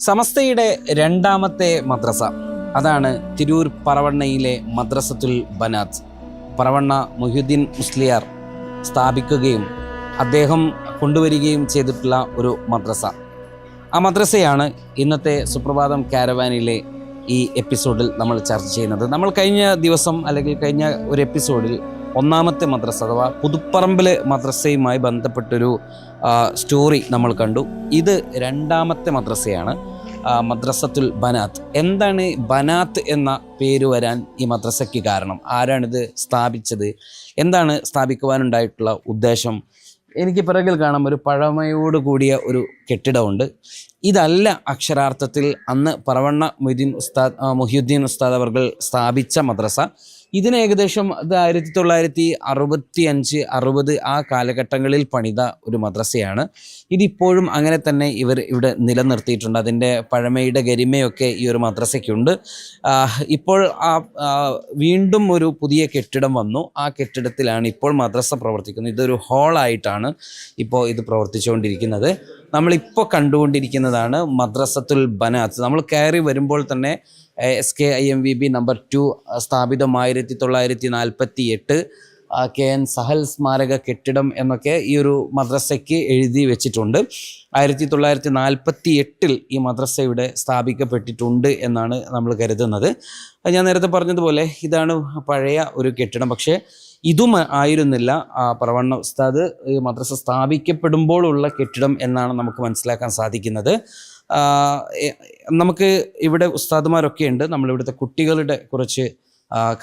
സമസ്തയുടെ രണ്ടാമത്തെ മദ്രസ. അതാണ് തിരൂർ പറവണ്ണയിലെ മദ്രസത്തുൽ ബനാത്ത്. പറവണ്ണ മൊഹ്യുദ്ദീൻ മുസ്ലിയാർ സ്ഥാപിക്കുകയും അദ്ദേഹം കൊണ്ടുവരികയും ചെയ്തിട്ടുള്ള ഒരു മദ്രസ. ആ മദ്രസയാണ് ഇന്നത്തെ സുപ്രഭാതം കാരവാനിലെ ഈ എപ്പിസോഡിൽ നമ്മൾ ചർച്ച ചെയ്യുന്നത്. നമ്മൾ കഴിഞ്ഞ ദിവസം അല്ലെങ്കിൽ കഴിഞ്ഞ ഒരു എപ്പിസോഡിൽ ഒന്നാമത്തെ മദ്രസ അഥവാ പുതുപ്പറമ്പിലെ മദ്രസയുമായി ബന്ധപ്പെട്ടൊരു സ്റ്റോറി നമ്മൾ കണ്ടു. ഇത് രണ്ടാമത്തെ മദ്രസയാണ് മദ്രസത്തുൽ ബനാത്ത്. എന്താണ് ബനാത്ത് എന്ന പേര് വരാൻ ഈ മദ്രസയ്ക്ക് കാരണം? ആരാണിത് സ്ഥാപിച്ചത്? എന്താണ് സ്ഥാപിക്കുവാനുണ്ടായിട്ടുള്ള ഉദ്ദേശം? എനിക്ക് പിറകിൽ കാണാം ഒരു പഴമയോട് കൂടിയ ഒരു കെട്ടിടമുണ്ട്. ഇതല്ല അക്ഷരാർത്ഥത്തിൽ അന്ന് പറവണ്ണ മൊയ്തീൻ ഉസ്താദ് മുഹിയുദ്ദീൻ ഉസ്താദ് അവർ സ്ഥാപിച്ച മദ്രസ. ഇതിന് ഏകദേശം ആയിരത്തി തൊള്ളായിരത്തി അറുപത്തി അഞ്ച് അറുപത് ആ കാലഘട്ടങ്ങളിൽ പണിത ഒരു മദ്രസയാണ്. ഇതിപ്പോഴും അങ്ങനെ തന്നെ ഇവർ ഇവിടെ നിലനിർത്തിയിട്ടുണ്ട്. അതിന്റെ പഴമയുടെ ഗരിമയൊക്കെ ഈ ഒരു മദ്രസയ്ക്കുണ്ട്. ഇപ്പോൾ ആ, വീണ്ടും ഒരു പുതിയ കെട്ടിടം വന്നു. ആ കെട്ടിടത്തിലാണ് ഇപ്പോൾ മദ്രസ പ്രവർത്തിക്കുന്നത്. ഇതൊരു ഹാളായിട്ടാണ് ഇപ്പോൾ ഇത് പ്രവർത്തിച്ചുകൊണ്ടിരിക്കുന്നത്. നമ്മളിപ്പോൾ കണ്ടുകൊണ്ടിരിക്കുന്നതാണ് മദ്രസത്തുൽ ബനാത്ത്. നമ്മൾ കയറി വരുമ്പോൾ തന്നെ S K I M V B number two സ്ഥാപിതം ആയിരത്തി തൊള്ളായിരത്തി നാൽപ്പത്തി എട്ട് കെ എൻ സഹൽ സ്മാരക കെട്ടിടം എന്നൊക്കെ ഈ ഒരു മദ്രസയ്ക്ക് എഴുതി വെച്ചിട്ടുണ്ട്. ആയിരത്തി തൊള്ളായിരത്തി നാൽപ്പത്തി എട്ടിൽ ഈ മദ്രസ ഇവിടെ സ്ഥാപിക്കപ്പെട്ടിട്ടുണ്ട് എന്നാണ് നമ്മൾ കരുതുന്നത്. ഞാൻ നേരത്തെ പറഞ്ഞതുപോലെ ഇതാണ് പഴയ ഒരു കെട്ടിടം. പക്ഷേ ഇതും ആയിരുന്നില്ല. ആ പറവണ്ണ ഉസ്താദ് ഈ മദ്രസ സ്ഥാപിക്കപ്പെടുമ്പോഴുള്ള കെട്ടിടം എന്നാണ് നമുക്ക് മനസ്സിലാക്കാൻ സാധിക്കുന്നത്. നമുക്ക് ഇവിടെ ഉസ്താദുമാരൊക്കെ ഉണ്ട്. നമ്മളിവിടുത്തെ കുട്ടികളുടെ കുറച്ച്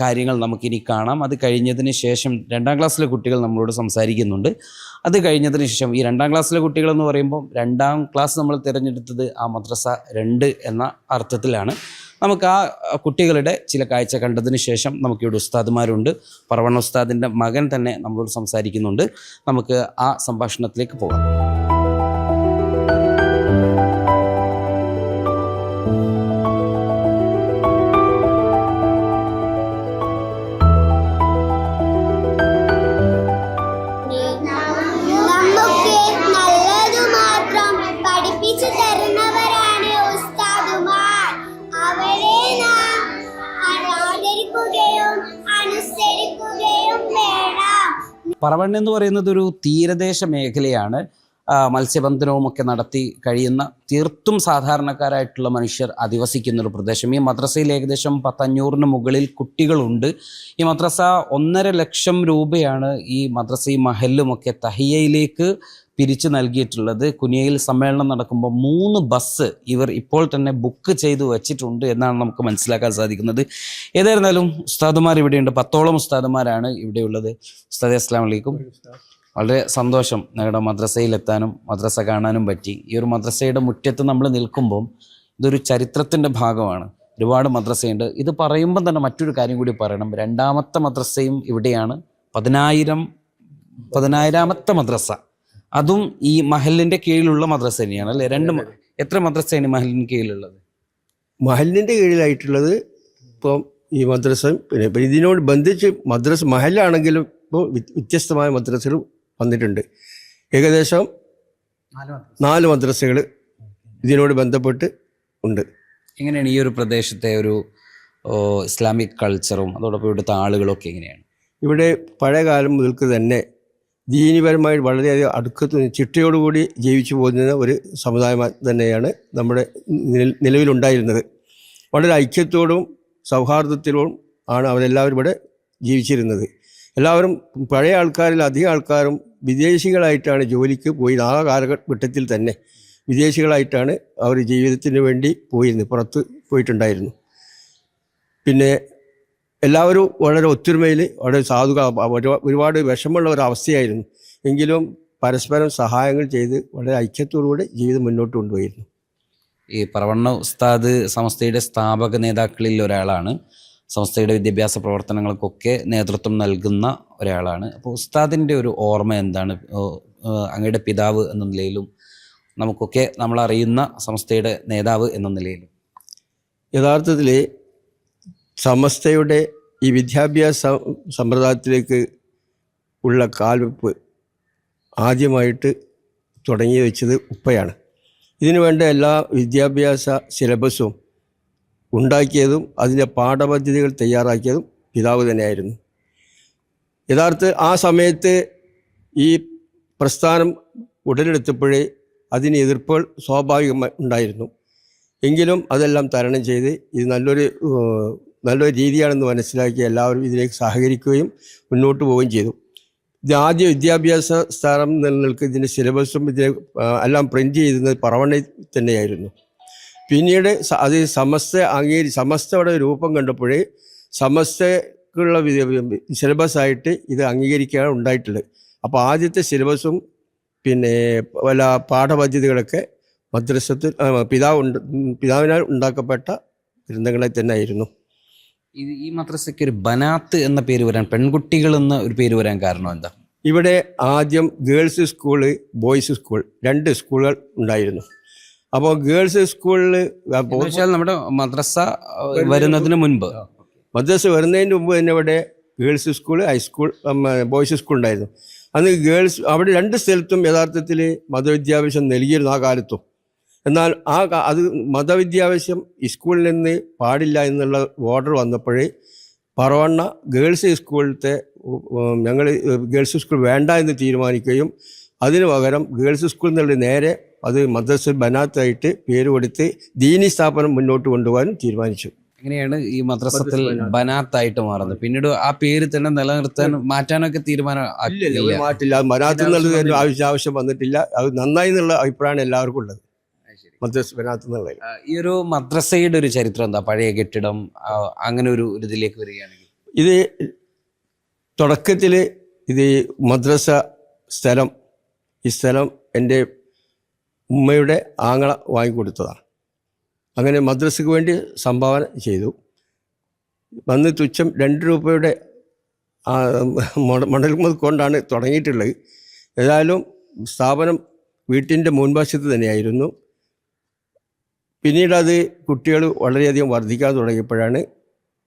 കാര്യങ്ങൾ നമുക്കിനി കാണാം. അത് കഴിഞ്ഞതിന് ശേഷം രണ്ടാം ക്ലാസ്സിലെ കുട്ടികൾ നമ്മളോട് സംസാരിക്കുന്നുണ്ട്. അത് കഴിഞ്ഞതിന് ശേഷം ഈ രണ്ടാം ക്ലാസ്സിലെ കുട്ടികളെന്ന് പറയുമ്പോൾ രണ്ടാം ക്ലാസ് നമ്മൾ തിരഞ്ഞെടുത്തത് ആ മദ്രസ രണ്ട് എന്ന അർത്ഥത്തിലാണ്. നമുക്ക് ആ കുട്ടികളുടെ ചില കാഴ്ച കണ്ടതിന് ശേഷം നമുക്ക് ഇവിടെ ഉസ്താദുമാരുണ്ട്. പറവണ്ണ ഉസ്താദിന്റെ മകൻ തന്നെ നമ്മളോട് സംസാരിക്കുന്നുണ്ട്. നമുക്ക് ആ സംഭാഷണത്തിലേക്ക് പോകാം. പറവണ്ണ എന്ന് പറയുന്നത് ഒരു തീരദേശ മേഖലയാണ്. മത്സ്യബന്ധനവും ഒക്കെ നടത്തി കഴിയുന്ന തീർത്തും സാധാരണക്കാരായിട്ടുള്ള മനുഷ്യർ അധിവസിക്കുന്ന ഒരു പ്രദേശം. ഈ മദ്രസയിൽ ഏകദേശം പത്തഞ്ഞൂറിന് മുകളിൽ കുട്ടികളുണ്ട്. ഈ മദ്രസ ഒന്നര ലക്ഷം രൂപയാണ് ഈ മദ്രസയും മഹലുമൊക്കെ തഹിയയിലേക്ക് പിരിച്ചു നൽകിയിട്ടുള്ളത്. കുനിയയിൽ സമ്മേളനം നടക്കുമ്പോൾ മൂന്ന് ബസ് ഇവർ ഇപ്പോൾ തന്നെ ബുക്ക് ചെയ്തു വച്ചിട്ടുണ്ട് എന്നാണ് നമുക്ക് മനസ്സിലാക്കാൻ സാധിക്കുന്നത്. ഏതായിരുന്നാലും ഉസ്താദുമാർ ഇവിടെയുണ്ട്. പത്തോളം ഉസ്താദുമാരാണ് ഇവിടെയുള്ളത്. ഉസ്താദെ അസ്സാം വലൈക്കും വളരെ സന്തോഷം ഞങ്ങളുടെ മദ്രസയിലെത്താനും മദ്രസ കാണാനും പറ്റി. ഈ ഒരു മദ്രസയുടെ മുറ്റത്ത് നമ്മൾ നിൽക്കുമ്പം ഇതൊരു ചരിത്രത്തിന്റെ ഭാഗമാണ്. ഒരുപാട് മദ്രസയുണ്ട്. ഇത് പറയുമ്പോൾ തന്നെ മറ്റൊരു കാര്യം കൂടി പറയണം. രണ്ടാമത്തെ മദ്രസയും ഇവിടെയാണ്. പതിനായിരം പതിനായിരാമത്തെ മദ്രസ. അതും ഈ മഹലിന്റെ കീഴിലുള്ള മദ്രസ തന്നെയാണ് അല്ലെ? രണ്ട് എത്ര മദ്രസയാണ് മഹലിന് കീഴിലുള്ളത്? മഹലിന്റെ കീഴിലായിട്ടുള്ളത് ഇപ്പോൾ ഈ മദ്രസ പിന്നെ ഇപ്പം ഇതിനോട് ബന്ധിച്ച് മദ്രസ മഹലാണെങ്കിലും ഇപ്പോൾ വ്യത്യസ്തമായ മദ്രസകൾ വന്നിട്ടുണ്ട്. ഏകദേശം നാല് മദ്രസകൾ ഇതിനോട് ബന്ധപ്പെട്ട് ഉണ്ട്. എങ്ങനെയാണ് ഈ ഒരു പ്രദേശത്തെ ഒരു ഇസ്ലാമിക് കൾച്ചറും അതോടൊപ്പം ഇവിടുത്തെ ആളുകളൊക്കെ എങ്ങനെയാണ്? ഇവിടെ പഴയ കാലം മുതൽക്ക് തന്നെ ദീനിപരമായി വളരെയധികം അടുക്കത്ത് ചിട്ടയോടുകൂടി ജീവിച്ചു പോകുന്ന ഒരു സമുദായം തന്നെയാണ് നമ്മുടെ നില- നിലവിലുണ്ടായിരുന്നത്. വളരെ ഐക്യത്തോടും സൗഹാർദ്ദത്തിലും ആണ് അവരെല്ലാവരും ഇവിടെ ജീവിച്ചിരുന്നത്. എല്ലാവരും പഴയ ആൾക്കാരിൽ അധികം ആൾക്കാരും വിദേശികളായിട്ടാണ് ജോലിക്ക് പോയി ആ കാലഘട്ടത്തിൽ തന്നെ വിദേശികളായിട്ടാണ് അവർ ജീവിതത്തിന് വേണ്ടി പോയിരുന്നത് പുറത്ത് പോയിട്ടുണ്ടായിരുന്നു. പിന്നെ എല്ലാവരും വളരെ ഒത്തൊരുമയിൽ വളരെ സാധുക ഒരു- ഒരുപാട് വിഷമമുള്ള ഒരു അവസ്ഥയായിരുന്നു. എങ്കിലും പരസ്പരം സഹായങ്ങൾ ചെയ്ത് വളരെ ഐക്യത്തോടുകൂടി ജീവിതം മുന്നോട്ട് കൊണ്ടുപോയിരുന്നു. ഈ പ്രവണ്ണ ഉസ്താദ് സംസ്ഥയുടെ സ്ഥാപക നേതാക്കളിൽ ഒരാളാണ്. സംസ്ഥയുടെ വിദ്യാഭ്യാസ പ്രവർത്തനങ്ങൾക്കൊക്കെ നേതൃത്വം നൽകുന്ന ഒരാളാണ്. അപ്പോൾ ഉസ്താദിന്റെ ഒരു ഓർമ്മ എന്താണ്? അങ്ങയുടെ പിതാവ് എന്ന നിലയിലും നമുക്കൊക്കെ നമ്മളറിയുന്ന സംസ്ഥയുടെ നേതാവ് എന്ന നിലയിലും. യഥാർത്ഥത്തിൽ സമസ്തയുടെ ഈ വിദ്യാഭ്യാസ സമ്പ്രദായത്തിലേക്ക് ഉള്ള കാൽവെപ്പ് ആദ്യമായിട്ട് തുടങ്ങി വെച്ചത് ഉപ്പയാണ്. ഇതിനു വേണ്ട എല്ലാ വിദ്യാഭ്യാസ സിലബസും ഉണ്ടാക്കിയതും അതിന്റെ പാഠപദ്ധതികൾ തയ്യാറാക്കിയതും പിതാവ് തന്നെയായിരുന്നു. യഥാർത്ഥ ആ സമയത്ത് ഈ പ്രസ്ഥാനം ഉടലെടുത്തപ്പോഴേ അതിന് എതിർപ്പുകൾ സ്വാഭാവികമായി ഉണ്ടായിരുന്നു. എങ്കിലും അതെല്ലാം തരണം ചെയ്ത് ഇത് നല്ലൊരു നല്ലൊരു രീതിയാണെന്ന് മനസ്സിലാക്കി എല്ലാവരും ഇതിലേക്ക് സഹകരിക്കുകയും മുന്നോട്ട് പോവുകയും ചെയ്തു. ആദ്യ വിദ്യാഭ്യാസ സ്ഥാനം നിലനിൽക്കുക ഇതിന്റെ സിലബസും ഇതിനെ എല്ലാം പ്രിന്റ് ചെയ്തിരുന്നത് പറവണ്ണയിൽ തന്നെയായിരുന്നു. പിന്നീട് അത് സമസ്ത അംഗീകരി സമസ്തയുടെ രൂപം കണ്ടപ്പോഴേ സമസ്തക്കുള്ള സിലബസായിട്ട് ഇത് അംഗീകരിക്കാൻ ഉണ്ടായിട്ടുള്ളത് അപ്പോൾ ആദ്യത്തെ സിലബസും പിന്നെ പല പാഠപദ്ധതികളൊക്കെ മദ്രസത്തിൽ പിതാവ് പിതാവിനാൽ ഉണ്ടാക്കപ്പെട്ട ഗ്രന്ഥങ്ങളെ തന്നെ ആയിരുന്നു ഇത് ഈ മദ്രസയ്ക്ക് ഒരു ബനാത്ത് എന്ന പേര് വരാൻ പെൺകുട്ടികൾ എന്ന ഒരു പേര് വരാൻ കാരണം എന്താ? ഇവിടെ ആദ്യം ഗേൾസ് സ്കൂൾ ബോയ്സ് സ്കൂൾ രണ്ട് സ്കൂളുകൾ ഉണ്ടായിരുന്നു. അപ്പോൾ ഗേൾസ് സ്കൂളിൽ നമ്മുടെ മദ്രസ വരുന്നതിന് മുൻപ്. മദ്രസ വരുന്നതിന് മുമ്പ് തന്നെ ഇവിടെ girls school high school boys school ഉണ്ടായിരുന്നു. അന്ന് ഗേൾസ് അവിടെ രണ്ട് സ്ഥലത്തും യഥാർത്ഥത്തിൽ മതവിദ്യാഭ്യാസം നൽകിയിരുന്നു ആ കാലത്തും. എന്നാൽ ആ അത് മതവിദ്യാഭ്യാസം സ്കൂളിൽ നിന്ന് പാടില്ല എന്നുള്ള ഓർഡർ വന്നപ്പോഴേ പറവണ്ണ ഗേൾസ് സ്കൂളിലത്തെ ഞങ്ങൾ ഗേൾസ് സ്കൂൾ വേണ്ട എന്ന് തീരുമാനിക്കുകയും അതിനു പകരം ഗേൾസ് സ്കൂളിൽ നിന്നുള്ള നേരെ അത് മദ്രസ ബനാത്തായിട്ട് പേര് കൊടുത്ത് ദീനി സ്ഥാപനം മുന്നോട്ട് കൊണ്ടുപോകാനും തീരുമാനിച്ചു. അങ്ങനെയാണ് ഈ മദ്രസത്തിൽ ബനാത്തായിട്ട് മാറുന്നത്? പിന്നീട് ആ പേര് തന്നെ നിലനിർത്താൻ മാറ്റാനൊക്കെ തീരുമാനം ഇല്ല ഇല്ല. മാറ്റില്ല അത് മനാത്ത് എന്നുള്ളത് ആവശ്യം വന്നിട്ടില്ല. അത് നന്നായി എന്നുള്ള അഭിപ്രായമാണ് എല്ലാവർക്കും ഉള്ളത്. മദ്രസ് മനാത്ത് ഈ ഒരു മദ്രസയുടെ ഒരു ചരിത്രം എന്താ? പഴയ കെട്ടിടം അങ്ങനെ ഒരു ഇതിലേക്ക് വരികയാണെങ്കിൽ. ഇത് തുടക്കത്തിൽ ഇത് ഈ മദ്രസ സ്ഥലം ഈ സ്ഥലം എന്റെ ഉമ്മയുടെ ആങ്ങള വാങ്ങിക്കൊടുത്തതാണ് അങ്ങനെ മദ്രസയ്ക്ക് വേണ്ടി സംഭാവന ചെയ്തു. വന്ന് തുച്ഛം രണ്ട് രൂപയുടെ മണൽ മുതൽ മണൽ കൊണ്ടാണ് തുടങ്ങിയിട്ടുള്ളത്. ഏതായാലും സ്ഥാപനം വീട്ടിന്റെ മുൻവശത്ത് തന്നെയായിരുന്നു. പിന്നീട് അത് കുട്ടികൾ വളരെയധികം വർദ്ധിക്കാൻ തുടങ്ങിയപ്പോഴാണ്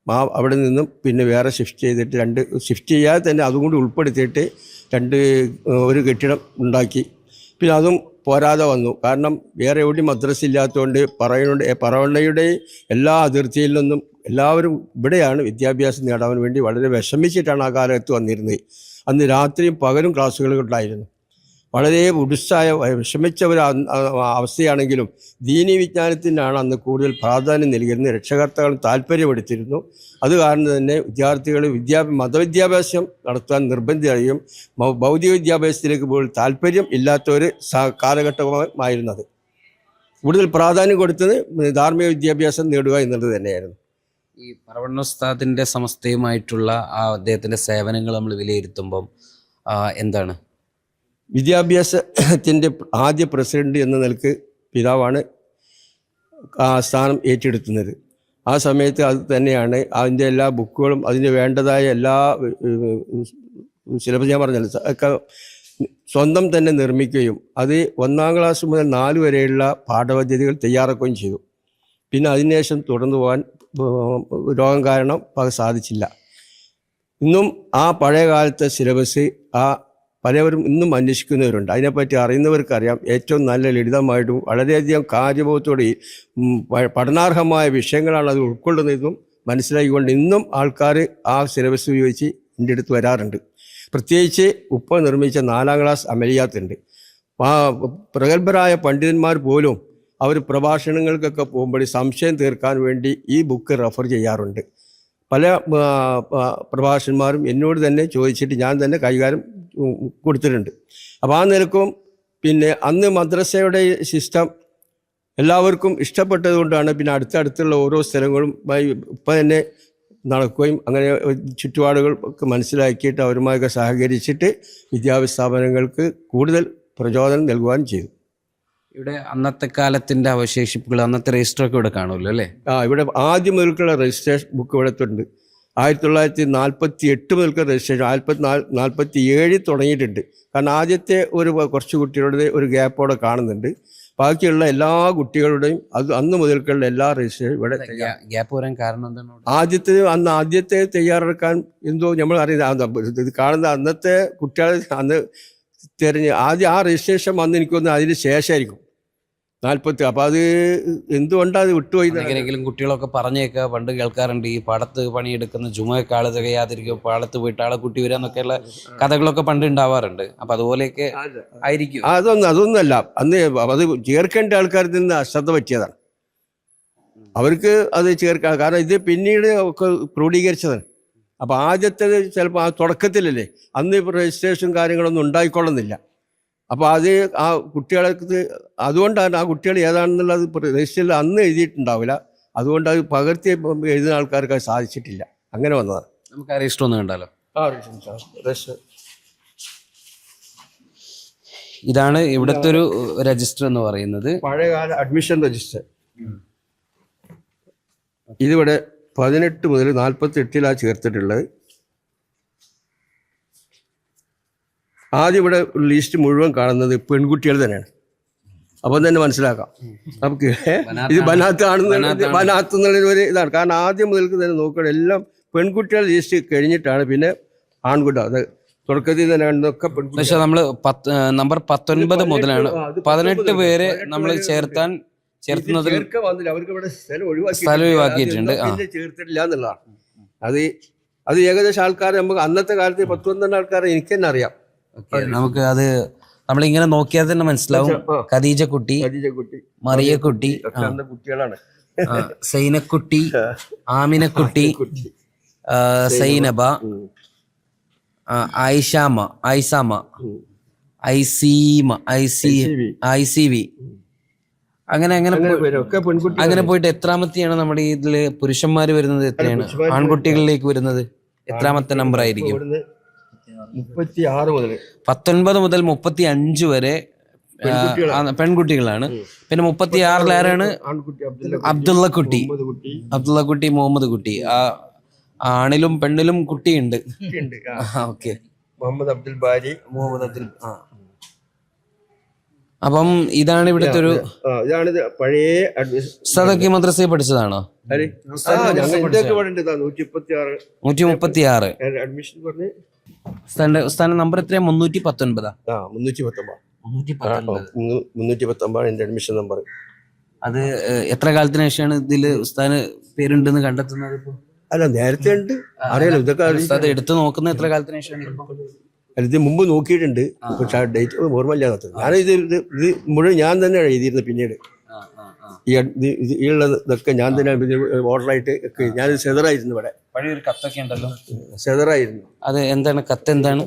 മാ അവിടെ നിന്നും പിന്നെ വേറെ ഷിഫ്റ്റ് ചെയ്തിട്ട് രണ്ട് ഷിഫ്റ്റ് ചെയ്യാതെ തന്നെ അതും കൂടി ഉൾപ്പെടുത്തിയിട്ട് രണ്ട് ഒരു കെട്ടിടം ഉണ്ടാക്കി. പിന്നെ അതും പോരാതെ വന്നു. കാരണം വേറെ എവിടെയും മദ്രസ ഇല്ലാത്തതുകൊണ്ട് പറയുന്നുണ്ട് പറവണ്ണയുടെ എല്ലാ അതിർത്തിയിൽ നിന്നും എല്ലാവരും ഇവിടെയാണ് വിദ്യാഭ്യാസം നേടാൻ വേണ്ടി വളരെ വിഷമിച്ചിട്ടാണ് ആ കാലത്ത് വന്നിരുന്നത്. അന്ന് രാത്രിയും പകലും ക്ലാസ്സുകൾ ഉണ്ടായിരുന്നു. വളരെ ഉടുസായ വിഷമിച്ച ഒരു അവസ്ഥയാണെങ്കിലും ദീനി വിജ്ഞാനത്തിനാണ് അന്ന് കൂടുതൽ പ്രാധാന്യം നൽകിയിരുന്നത്. രക്ഷകർത്താക്കൾ താല്പര്യമെടുത്തിരുന്നു അത് കാരണം തന്നെ വിദ്യാർത്ഥികൾ വിദ്യാ മതവിദ്യാഭ്യാസം നടത്താൻ നിർബന്ധിതയും മൗ- ഭൗതിക വിദ്യാഭ്യാസത്തിലേക്ക് പോലും താല്പര്യം ഇല്ലാത്ത ഒരു സ- കാലഘട്ടമായിരുന്നത്. കൂടുതൽ പ്രാധാന്യം കൊടുത്തത് ധാർമ്മിക വിദ്യാഭ്യാസം നേടുക എന്നുള്ളത് തന്നെയായിരുന്നു. ഈ പറവണ്ണ ഉസ്താദിന്റെ സമസ്തയുമായിട്ടുള്ള ആ അദ്ദേഹത്തിന്റെ സേവനങ്ങൾ നമ്മൾ വിലയിരുത്തുമ്പം എന്താണ്? വിദ്യാഭ്യാസത്തിന്റെ ആദ്യ പ്രസിഡന്റ് എന്ന നിലയ്ക്ക് പിതാവാണ് ആ സ്ഥാനം ഏറ്റെടുക്കുന്നത് ആ സമയത്ത് അത് തന്നെയാണ്. അതിന്റെ എല്ലാ ബുക്കുകളും അതിന് വേണ്ടതായ എല്ലാ സിലബസ് ഞാൻ പറഞ്ഞല്ലോ ഒക്കെ സ്വന്തം തന്നെ നിർമ്മിക്കുകയും അത് ഒന്നാം ക്ലാസ് മുതൽ നാല് വരെയുള്ള പാഠപദ്ധതികൾ തയ്യാറാക്കുകയും ചെയ്തു. പിന്നെ അതിനുശേഷം തുടർന്നു പോകാൻ രോഗം കാരണം സാധിച്ചില്ല. ഇന്നും ആ പഴയ കാലത്തെ സിലബസ് ആ പലവരും ഇന്നും അന്വേഷിക്കുന്നവരുണ്ട്. അതിനെപ്പറ്റി അറിയുന്നവർക്കറിയാം ഏറ്റവും നല്ല ലളിതമായിട്ടും വളരെയധികം കാര്യബോധത്തോടെ പഠനാർഹമായ വിഷയങ്ങളാണ് അത് ഉൾക്കൊള്ളുന്നതെന്നും മനസ്സിലാക്കിക്കൊണ്ട് ഇന്നും ആൾക്കാർ ആ സിലബസ് ഉപയോഗിച്ച് എന്റെ അടുത്ത് വരാറുണ്ട്. പ്രത്യേകിച്ച് ഉപ്പ നിർമ്മിച്ച നാലാം ക്ലാസ് അമലിയാത്തുണ്ട് പ്രഗത്ഭരായ പണ്ഡിതന്മാർ പോലും അവർ പ്രഭാഷണങ്ങൾക്കൊക്കെ പോകുമ്പോൾ സംശയം തീർക്കാൻ വേണ്ടി ഈ ബുക്ക് റെഫർ ചെയ്യാറുണ്ട്. പല പ്രഭാഷകന്മാരും എന്നോട് തന്നെ ചോദിച്ചിട്ട് ഞാൻ തന്നെ കൈകാര്യം കൊടുത്തിട്ടുണ്ട്. അപ്പോൾ ആ നിലക്കും പിന്നെ അന്ന് മദ്രസയുടെ സിസ്റ്റം എല്ലാവർക്കും ഇഷ്ടപ്പെട്ടതുകൊണ്ടാണ് പിന്നെ അടുത്തടുത്തുള്ള ഓരോ സ്ഥലങ്ങളും ഇപ്പം തന്നെ നടക്കുകയും അങ്ങനെ ചുറ്റുപാടുകൾ ഒക്കെ മനസ്സിലാക്കിയിട്ട് അവരുമായൊക്കെ സഹകരിച്ചിട്ട് വിദ്യാഭ്യാസ സ്ഥാപനങ്ങൾക്ക് കൂടുതൽ പ്രചോദനം നൽകുവാൻ ചെയ്തു. ഇവിടെ അന്നത്തെ കാലത്തിന്റെ അവശേഷിപ്പുകൾ അന്നത്തെ രജിസ്റ്റർ ഒക്കെ ഇവിടെ കാണുമല്ലോ അല്ലേ? ആ ഇവിടെ ആദ്യം മുതൽക്കുള്ള രജിസ്ട്രേഷൻ ബുക്ക് ഇവിടെ ഉണ്ട് ആയിരത്തി തൊള്ളായിരത്തി നാൽപ്പത്തി എട്ട് മുതൽക്കുള്ള രജിസ്ട്രേഷൻ നാൽപ്പത്തി നാല് നാൽപ്പത്തി ഏഴിൽ തുടങ്ങിയിട്ടുണ്ട്. കാരണം ആദ്യത്തെ ഒരു കുറച്ച് കുട്ടികളുടെ ഒരു ഗ്യാപ്പോടെ കാണുന്നുണ്ട്. ബാക്കിയുള്ള എല്ലാ കുട്ടികളുടെയും അത് അന്ന് മുതൽക്കുള്ള എല്ലാ രജിസ്ട്രേഷൻ ഇവിടെ ഗ്യാപ്പ് വരാൻ കാരണം എന്താണ് ആദ്യത്തെ അന്ന് ആദ്യത്തെ തയ്യാറെടുക്കാൻ എന്തോ നമ്മൾ അറിയുന്ന ഇത് കാണുന്ന അന്നത്തെ കുട്ടികളെ അന്ന് തിരഞ്ഞ് ആദ്യം ആ രജിസ്ട്രേഷൻ വന്ന് എനിക്കൊന്ന് അതിന് ശേഷമായിരിക്കും. നാൽപ്പത്തി അപ്പോൾ അത് എന്തുകൊണ്ടാണ് അത് വിട്ടുപോയി എന്ന് എങ്ങനെയെങ്കിലും കുട്ടികളൊക്കെ പറഞ്ഞേക്കുക പണ്ട് കേൾക്കാറുണ്ട് ഈ പാടത്ത് പണിയെടുക്കുന്ന ചുമയൊക്കെ ആൾ തികയാതിരിക്കും പാടത്ത് പോയിട്ട് ആളെ കുട്ടി വരിക എന്നൊക്കെയുള്ള കഥകളൊക്കെ പണ്ട് ഉണ്ടാവാറുണ്ട്. അപ്പൊ അതുപോലെയൊക്കെ ആയിരിക്കും. അതൊന്നും അതൊന്നുമല്ല. അന്ന് അത് ചേർക്കേണ്ട ആൾക്കാരിൽ നിന്ന് അശ്രദ്ധ പറ്റിയതാണ്. അവർക്ക് അത് ചേർക്കാം കാരണം ഇത് പിന്നീട് ഒക്കെ ക്രോഡീകരിച്ചതാണ്. അപ്പോൾ ആദ്യത്തേത് ചിലപ്പോൾ ആ തുടക്കത്തിലല്ലേ അന്ന് രജിസ്ട്രേഷൻ കാര്യങ്ങളൊന്നും ഉണ്ടായിക്കൊള്ളുന്നില്ല. അപ്പോൾ അത് ആ കുട്ടികൾക്ക് അതുകൊണ്ടാണ് ആ കുട്ടികൾ ഏതാണെന്നുള്ളത് രജിസ്റ്ററിൽ അന്ന് എഴുതിയിട്ടുണ്ടാവില്ല. അതുകൊണ്ട് അത് പകർത്തി എഴുതുന്ന ആൾക്കാർക്ക് അത് സാധിച്ചിട്ടില്ല. അങ്ങനെ വന്നതാണ്. നമുക്ക് ആ രജിസ്റ്റർ ഒന്ന് കണ്ടാലോ? ആ രജിസ്റ്റർ. ഇതാണ് ഇവിടുത്തെ ഒരു രജിസ്റ്റർ എന്ന് പറയുന്നത്. പഴയകാല അഡ്മിഷൻ രജിസ്റ്റർ. ഇതിവിടെ പതിനെട്ട് മുതൽ നാൽപ്പത്തി എട്ടിലാണ് ചേർത്തിട്ടുള്ളത്. ആദ്യം ഇവിടെ ലിസ്റ്റ് മുഴുവൻ കാണുന്നത് പെൺകുട്ടികൾ തന്നെയാണ്. അപ്പം തന്നെ മനസ്സിലാക്കാം. നമുക്ക് ഇത് ബനാത്ത് ആണെന്ന് ബനാത്ത് എന്നുള്ളൊരു ഒരു ഇതാണ്. കാരണം ആദ്യം മുതൽക്ക് തന്നെ നോക്കുകയാണ് എല്ലാം പെൺകുട്ടികൾ ലിസ്റ്റ് കഴിഞ്ഞിട്ടാണ് പിന്നെ ആൺകുട്ടി അത് തുടക്കത്തിൽ തന്നെ പെൺകുട്ടി പക്ഷെ നമ്മൾ പത്ത് നമ്പർ പത്തൊൻപത് മുതലാണ്. പതിനെട്ട് പേരെ നമ്മൾ ചേർത്താൻ ചേർത്തുന്നതിൽ അവർക്ക് ഇവിടെ സ്ഥലം ഒഴിവാക്കി സ്ഥലം ഒഴിവാക്കിയിട്ടുണ്ട്. ചേർത്തിട്ടില്ല എന്നുള്ളതാണ്. അത് അത് ഏകദേശം ആൾക്കാരെ നമുക്ക് അന്നത്തെ കാലത്ത് പത്ത് പന്ത്രണ്ട് ആൾക്കാരെ എനിക്ക് തന്നെ അറിയാം. നമുക്ക് അത് നമ്മളിങ്ങനെ നോക്കിയാൽ തന്നെ മനസ്സിലാവും. ഖദീജ കുട്ടി മറിയ കുട്ടി കുട്ടികളാണ്. Sainakutty Aminakutty Sainaba Aishama Ayishama Aisama. Aiseema Aisi. I C V അങ്ങനെ അങ്ങനെ അങ്ങനെ പോയിട്ട് എത്രാമത്തെയാണ് നമ്മുടെ ഇതിൽ പുരുഷന്മാര് വരുന്നത് എത്രയാണ്? ആൺകുട്ടികളിലേക്ക് വരുന്നത്. എത്രാമത്തെ നമ്പർ ആയിരിക്കും മുപ്പത്തി ആറ് മുതൽ. പത്തൊൻപത് മുതൽ മുപ്പത്തി അഞ്ച് വരെ പെൺകുട്ടികളാണ്. പിന്നെ മുപ്പത്തി ആറിലാരാണ് ആൺകുട്ടി അബ്ദുള്ള അബ്ദുള്ള കുട്ടി അബ്ദുള്ള കുട്ടി. മുഹമ്മദ് കുട്ടി. ആ ആണിലും പെണ്ണിലും കുട്ടിയുണ്ട്. ഓക്കെ. മുഹമ്മദ് അബ്ദുൽ ബാരി. മുഹമ്മദ് അബ്ദുൽ ആ. അപ്പം ഇതാണ് ഇവിടുത്തെ ഒരു ഇതാണ് ഇതാണിത് പഴയ ഉസ്താദൊക്കെ ഈ മദ്രസയിൽ പഠിച്ചതാണോ? നൂറ്റി മുപ്പത്തി ആറ് അഡ്മിഷൻ പറഞ്ഞ് ഉസ്താദിന്റെ നമ്പർ എത്രയാ? മുന്നൂറ്റി പത്തൊൻപതാ ആ മുന്നൂറ്റി പത്തൊമ്പത് മുന്നൂറ്റി ആ, ആ, മുന്നൂറ്റി പത്തൊമ്പതാണ് എന്റെ അഡ്മിഷൻ നമ്പർ അത് എത്ര കാലത്തിന് ശേഷമാണ് ഇതിൽ ഉസ്താന് പേരുണ്ടെന്ന് കണ്ടെത്തുന്നത് അല്ല നേരത്തെ ഉണ്ട്. അറിയാലോ ഇതൊക്കെ. ഉസ്താദ് എടുത്തു നോക്കുന്ന എത്ര കാലത്തിന് ശേഷമാണ് ഇത് മുമ്പ് നോക്കിയിട്ടുണ്ട്. പക്ഷെ ആ ഡേറ്റ് ഓർമ്മയില്ല ഞാൻ ഇത് ഇത് മുഴുവൻ ഞാൻ തന്നെ എഴുതിയിരുന്നത് പിന്നീട്. ഈ ഇതൊക്കെ ഞാൻ തന്നെ ഓർഡറായിട്ട് ഒക്കെ ഞാൻ സെതറായിരുന്നു ഇവിടെ. പഴയൊരു കത്തൊക്കെ ഉണ്ടല്ലോ. സെതറായിരുന്നു. അത് എന്താണ്? കത്ത് എന്താണ്?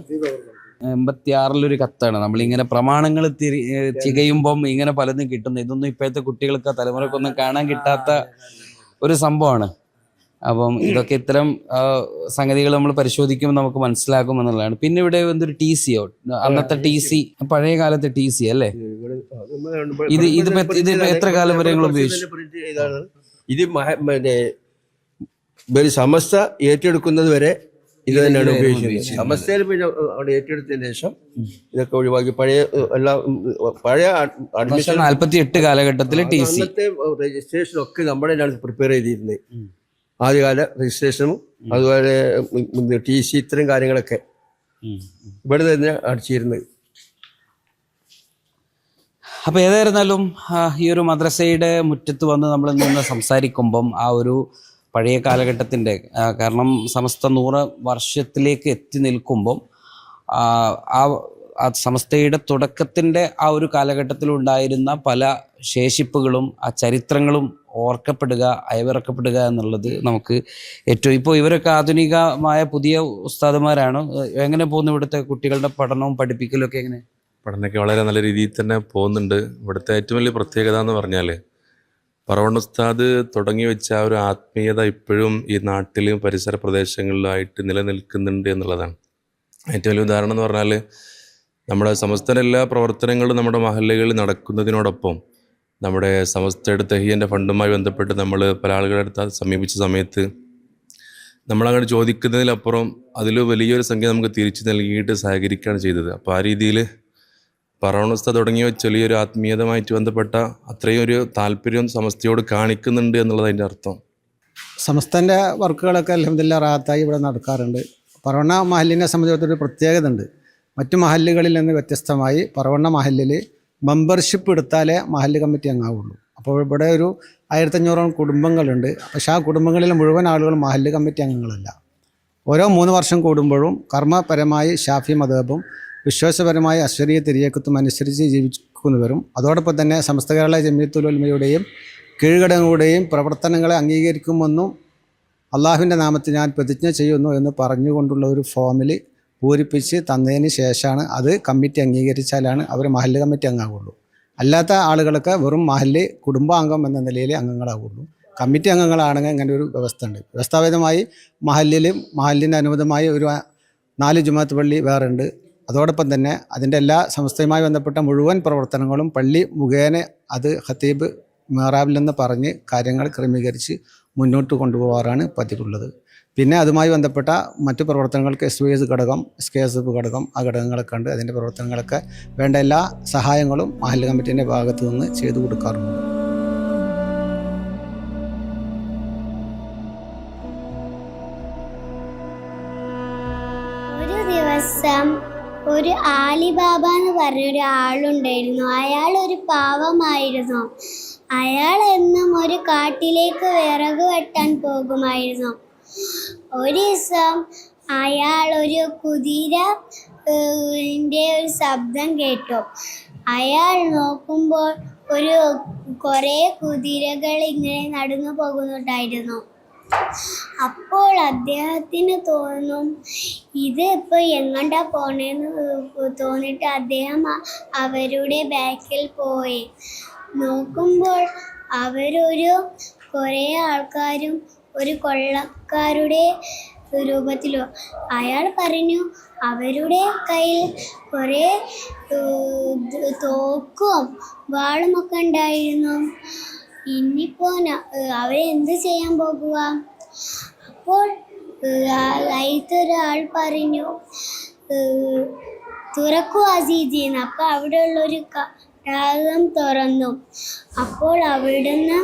എൺപത്തി ആറിലൊരു കത്താണ്. നമ്മളിങ്ങനെ പ്രമാണങ്ങൾ തിരി തികയുമ്പം ഇങ്ങനെ പലതും കിട്ടുന്നു. ഇതൊന്നും ഇപ്പോഴത്തെ കുട്ടികൾക്ക് തലമുറക്കൊന്നും കാണാൻ കിട്ടാത്ത ഒരു സംഭവമാണ്. അപ്പം ഇതൊക്കെ ഇത്തരം സംഗതികൾ നമ്മൾ പരിശോധിക്കുമ്പോൾ നമുക്ക് മനസ്സിലാക്കും എന്നുള്ളതാണ്. പിന്നെ ഇവിടെ എന്തൊരു ടി സിയോ അന്നത്തെ ടി സി പഴയ കാലത്തെ ടി സി അല്ലേ? ഇത് ഇത് ഇത് എത്ര കാലം വരെ നിങ്ങൾ ഉപയോഗിച്ചു? ഇത് സമസ്ത ഏറ്റെടുക്കുന്നത് വരെ ഇത് തന്നെയാണ് ഉപയോഗിച്ചത്. സമസ്തയിൽ പിന്നെ അവിടെ ഏറ്റെടുത്തതിന് ശേഷം ഇതൊക്കെ ഒഴിവാക്കി. പഴയ എല്ലാം പഴയ അഡ്മിഷൻ നാല്പത്തി എട്ട് കാലഘട്ടത്തിൽ ടി സി രജിസ്ട്രേഷൻ ഒക്കെ നമ്മുടെ പ്രിപ്പയർ ചെയ്തിരുന്നത്. ആദ്യകാല രജിസ്ട്രേഷനും അതുപോലെ ടി സി ഇത്തരം കാര്യങ്ങളൊക്കെ ഇവിടെ തന്നെ അടിച്ചിരുന്നത്. അപ്പോൾ ഏതായിരുന്നാലും ഈ ഒരു മദ്രസയുടെ മുറ്റത്ത് വന്ന് നമ്മൾ നിന്ന് സംസാരിക്കുമ്പം ആ ഒരു പഴയ കാലഘട്ടത്തിന്റെ കാരണം സമസ്ത നൂറ് വർഷത്തിലേക്ക് എത്തി നിൽക്കുമ്പം ആ, ആ സംസ്ഥയുടെ തുടക്കത്തിന്റെ ആ ഒരു കാലഘട്ടത്തിൽ ഉണ്ടായിരുന്ന പല ശേഷിപ്പുകളും ആ ചരിത്രങ്ങളും ഓർക്കപ്പെടുക അയവിറക്കപ്പെടുക എന്നുള്ളത് നമുക്ക് ഏറ്റവും ഇപ്പോൾ ഇവരൊക്കെ ആധുനികമായ പുതിയ ഉസ്താദുമാരാണ്? എങ്ങനെ പോകുന്നു ഇവിടുത്തെ കുട്ടികളുടെ പഠനവും പഠിപ്പിക്കലും ഒക്കെ എങ്ങനെ? പഠനമൊക്കെ വളരെ നല്ല രീതിയിൽ തന്നെ പോകുന്നുണ്ട്. ഇവിടുത്തെ ഏറ്റവും വലിയ പ്രത്യേകത എന്ന് പറഞ്ഞാൽ പറവണ ഉസ്താദ് തുടങ്ങി വെച്ച ആ ഒരു ആത്മീയത ഇപ്പോഴും ഈ നാട്ടിലും പരിസര പ്രദേശങ്ങളിലായിട്ട് നിലനിൽക്കുന്നുണ്ട് എന്നുള്ളതാണ്. ഏറ്റവും വലിയ ഉദാഹരണം എന്ന് പറഞ്ഞാൽ നമ്മുടെ സമസ്തയുടെ എല്ലാ പ്രവർത്തനങ്ങളും നമ്മുടെ മഹല്ലകളിൽ നടക്കുന്നതിനോടൊപ്പം നമ്മുടെ സമസ്തയുടെ തെഹിയന്റെ ഫണ്ടുമായി ബന്ധപ്പെട്ട് നമ്മൾ പല ആളുകളുടെ അടുത്ത് സമീപിച്ച സമയത്ത് നമ്മളങ്ങനെ ചോദിക്കുന്നതിലപ്പുറം അതിൽ വലിയൊരു സംഖ്യ നമുക്ക് തിരിച്ചു നൽകിയിട്ട് സഹകരിക്കുകയാണ് ചെയ്തത്. അപ്പോൾ ആ രീതിയിൽ പറവണസ്ഥ തുടങ്ങിയ ചെറിയൊരു ആത്മീയതമായിട്ട് ബന്ധപ്പെട്ട അത്രയും ഒരു താല്പര്യം സമസ്തയോട് കാണിക്കുന്നുണ്ട് എന്നുള്ളത് അതിന്റെ അർത്ഥം. സമസ്തന്റെ വർക്കുകളൊക്കെ അലഹമില്ല റാത്തായി ഇവിടെ നടക്കാറുണ്ട്. പറവണ മഹലിനെ സംബന്ധിച്ചിടത്തൊരു പ്രത്യേകത ഉണ്ട് മറ്റു മഹല്ലുകളിൽ നിന്ന് വ്യത്യസ്തമായി പറവണ്ണ മഹല്ലിൽ മെമ്പർഷിപ്പ് എടുത്താലേ മഹല്ല് കമ്മിറ്റി അംഗമാവുള്ളൂ അപ്പോൾ ഇവിടെ ഒരു ആയിരത്തഞ്ഞൂറോളം കുടുംബങ്ങളുണ്ട്. പക്ഷേ ആ കുടുംബങ്ങളിൽ മുഴുവൻ ആളുകളും മഹല്ല് കമ്മിറ്റി അംഗങ്ങളല്ല. ഓരോ മൂന്ന് വർഷം കൂടുമ്പോഴും കർമ്മപരമായി ഷാഫി മതബും വിശ്വാസപരമായി അശ്വരീയ തിരിയക്കത്തും അനുസരിച്ച് ജീവിക്കുന്നവരും അതോടൊപ്പം തന്നെ സമസ്ത കേരള ജമിയത്തുലമയുടെയും കീഴ്ഘടകങ്ങളുടെയും പ്രവർത്തനങ്ങളെ അംഗീകരിക്കുമെന്നും അള്ളാഹുവിന്റെ നാമത്തിൽ ഞാൻ പ്രതിജ്ഞ ചെയ്യുന്നു എന്ന് പറഞ്ഞുകൊണ്ടുള്ള ഒരു ഫോമിൽ പൂരിപ്പിച്ച് തന്നതിന് ശേഷമാണ് അത് കമ്മിറ്റി അംഗീകരിച്ചാലാണ് അവർ മഹല്ല് കമ്മിറ്റി അംഗമാകുള്ളൂ. അല്ലാത്ത ആളുകളൊക്കെ വെറും മഹല്ല് കുടുംബാംഗം എന്ന നിലയിൽ അംഗങ്ങളാകുള്ളൂ. കമ്മിറ്റി അംഗങ്ങളാണെങ്കിൽ ഇങ്ങനെ ഒരു വ്യവസ്ഥ ഉണ്ട് വ്യവസ്ഥാപിതമായി മഹല്ലിൽ മഹല്ലിന് അനുബന്ധമായ ഒരു നാല് ജുമാത്ത് പള്ളി വേറെ ഉണ്ട് അതോടൊപ്പം തന്നെ അതിന്റെ എല്ലാ സംസ്ഥയുമായി ബന്ധപ്പെട്ട മുഴുവൻ പ്രവർത്തനങ്ങളും പള്ളി മുഖേന അത് ഖത്തീബ് മേറാബിലെന്ന് പറഞ്ഞ് കാര്യങ്ങൾ ക്രമീകരിച്ച് മുന്നോട്ട് കൊണ്ടുപോകാറാണ് പതിവുള്ളത്. പിന്നെ അതുമായി ബന്ധപ്പെട്ട മറ്റു പ്രവർത്തനങ്ങൾക്ക് എസ് വി എസ് ഘടകം എസ് കെ എസ് എഫ് ഘടകം ആ ഘടകങ്ങളൊക്കെ ഉണ്ട്. അതിന്റെ പ്രവർത്തനങ്ങളൊക്കെ വേണ്ട എല്ലാ സഹായങ്ങളും മഹല്ല് കമ്മിറ്റീന്റെ ഭാഗത്തു നിന്ന് ചെയ്തു കൊടുക്കാറുണ്ട്. ഒരു ദിവസം ഒരു ആലിബാബ എന്ന് പറഞ്ഞൊരു ആളുണ്ടായിരുന്നു. അയാൾ ഒരു പാവമായിരുന്നു. അയാൾ എന്നും ഒരു കാട്ടിലേക്ക് വിറക് വെട്ടാൻ പോകുമായിരുന്നു. ഒരു ദിവസം അയാൾ ഒരു കുതിര ഒരു ശബ്ദം കേട്ടു. അയാൾ നോക്കുമ്പോൾ ഒരു കുറേ കുതിരകൾ ഇങ്ങനെ നടന്നു പോകുന്നുണ്ടായിരുന്നു. അപ്പോൾ അദ്ദേഹത്തിന് തോന്നും ഇത് ഇപ്പോൾ എങ്ങോട്ടാ പോണേന്ന് തോന്നിട്ട് അദ്ദേഹം അവരുടെ ബാക്കിൽ പോയി. നോക്കുമ്പോൾ അവരൊരു കുറേ ആൾക്കാരും ഒരു കൊള്ളക്കാരുടെ രൂപത്തിലോ അയാൾ പറഞ്ഞു അവരുടെ കയ്യിൽ കുറേ തോക്കും വാളുമൊക്കെ ഉണ്ടായിരുന്നു. ഇനിയിപ്പോൾ അവരെന്ത് ചെയ്യാൻ പോകുക? അപ്പോൾ അയിത്തൊരാൾ പറഞ്ഞു ഏഹ്, തുറക്കൂ അസീജിന്ന് അപ്പോൾ അവിടെയുള്ളൊരു കാലം തുറന്നു. അപ്പോൾ അവിടുന്ന്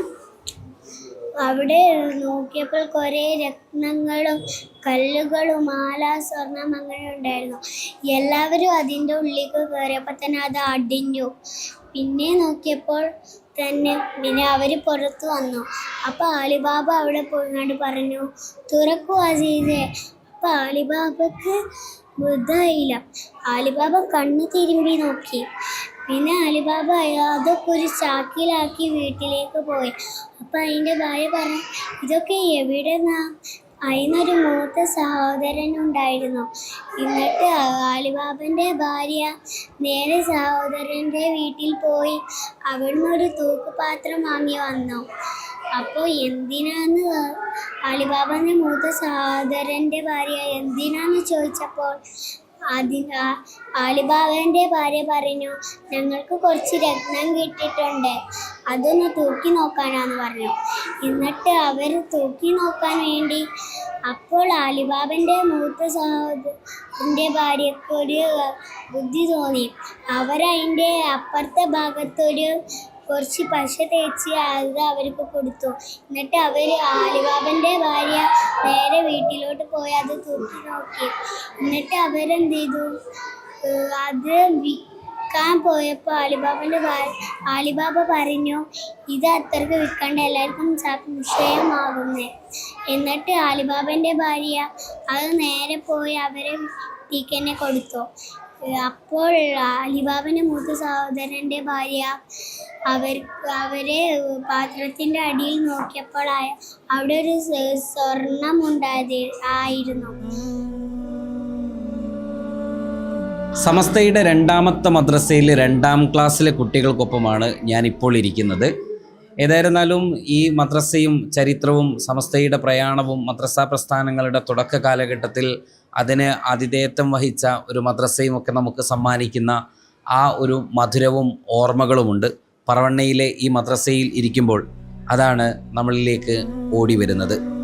അവിടെ നോക്കിയപ്പോൾ കുറേ രത്നങ്ങളും കല്ലുകളും മാല സ്വർണം അങ്ങനെ ഉണ്ടായിരുന്നു. എല്ലാവരും അതിന്റെ ഉള്ളിലേക്ക് കയറിയപ്പോൾ തന്നെ അത് അടിഞ്ഞു. പിന്നെ നോക്കിയപ്പോൾ തന്നെ പിന്നെ അവർ പുറത്തു വന്നു. അപ്പോൾ ആലിബാബ അവിടെ പോയിങ്ങാണ്ട് പറഞ്ഞു തുറക്കു അസീസെ. അപ്പോൾ ആലിബാബക്ക് ബുദ്ധായില്ല. ആലിബാബ കണ്ണ് തിരുമ്പി നോക്കി. പിന്നെ അലിബാബ അതൊക്കെ ഒരു ചാക്കിലാക്കി വീട്ടിലേക്ക് പോയി. അപ്പം അതിന്റെ ഭാര്യ പറഞ്ഞു ഇതൊക്കെ എവിടെ നാം? അതിനൊരു മൂത്ത സഹോദരൻ ഉണ്ടായിരുന്നു. എന്നിട്ട് അലിബാബന്റെ ഭാര്യ നേരെ സഹോദരന്റെ വീട്ടിൽ പോയി അവിടുന്ന് ഒരു തൂക്കുപാത്രം വാങ്ങി വന്നു. അപ്പോൾ എന്തിനാന്ന് അലിബാബന്റെ മൂത്ത സഹോദരന്റെ ഭാര്യ എന്തിനാന്ന് ചോദിച്ചപ്പോൾ അതിന് ആലിബാബന്റെ ഭാര്യ പറഞ്ഞു ഞങ്ങൾക്ക് കുറച്ച് രത്നം കിട്ടിയിട്ടുണ്ട്. അതൊന്ന് തൂക്കി നോക്കാനാന്ന് പറഞ്ഞു. എന്നിട്ട് അവർ തൂക്കി നോക്കാൻ വേണ്ടി അപ്പോൾ ആലിബാബന്റെ മൂത്ത സഹോദരന്റെ ഭാര്യക്കൊരു ബുദ്ധി തോന്നി. അവരതിന്റെ അപ്പുറത്തെ ഭാഗത്തൊരു കുറച്ച് പശ തേച്ച് അത് അവർക്ക് കൊടുത്തു. എന്നിട്ട് അവർ ആലിബാബന്റെ ഭാര്യ നേരെ വീട്ടിലോട്ട് പോയി അത് തൂക്കി നോക്കി. എന്നിട്ട് അവരെന്ത് ചെയ്തു? അത് വിൽക്കാൻ പോയപ്പോൾ ആലിബാബന്റെ ആലിബാബ പറഞ്ഞു ഇത് അത്രയ്ക്ക് വിൽക്കണ്ട എല്ലാവർക്കും സംശയമാകുന്നേ എന്നിട്ട് ആലിബാബന്റെ ഭാര്യ അത് നേരെ പോയി അവരെ ടീക്കനെ കൊടുത്തു. അപ്പോൾ അലിബാബിന്റെ മൂത്ത സഹോദരന്റെ ഭാര്യ അവർ അവരെ പാത്രത്തിന്റെ അടിയിൽ നോക്കിയപ്പോൾ അവിടെ ഒരു സ്വ- സ്വർണം ആയിരുന്നു. സമസ്തയുടെ രണ്ടാമത്തെ മദ്രസയിൽ രണ്ടാം ക്ലാസ്സിലെ കുട്ടികൾക്കൊപ്പമാണ് ഞാനിപ്പോൾ ഇരിക്കുന്നത്. ഏതായിരുന്നാലും ഈ മദ്രസയും ചരിത്രവും സമസ്തയുടെ പ്രയാണവും മദ്രസാ പ്രസ്ഥാനങ്ങളുടെ തുടക്ക കാലഘട്ടത്തിൽ അതിന് ആതിഥേയത്വം വഹിച്ച ഒരു മദ്രസയും ഒക്കെ നമുക്ക് സമ്മാനിക്കുന്ന ആ ഒരു മധുരവും ഓർമ്മകളുമുണ്ട്. പറവണ്ണയിലെ ഈ മദ്രസയിൽ ഇരിക്കുമ്പോൾ അതാണ് നമ്മളിലേക്ക് ഓടി വരുന്നത്.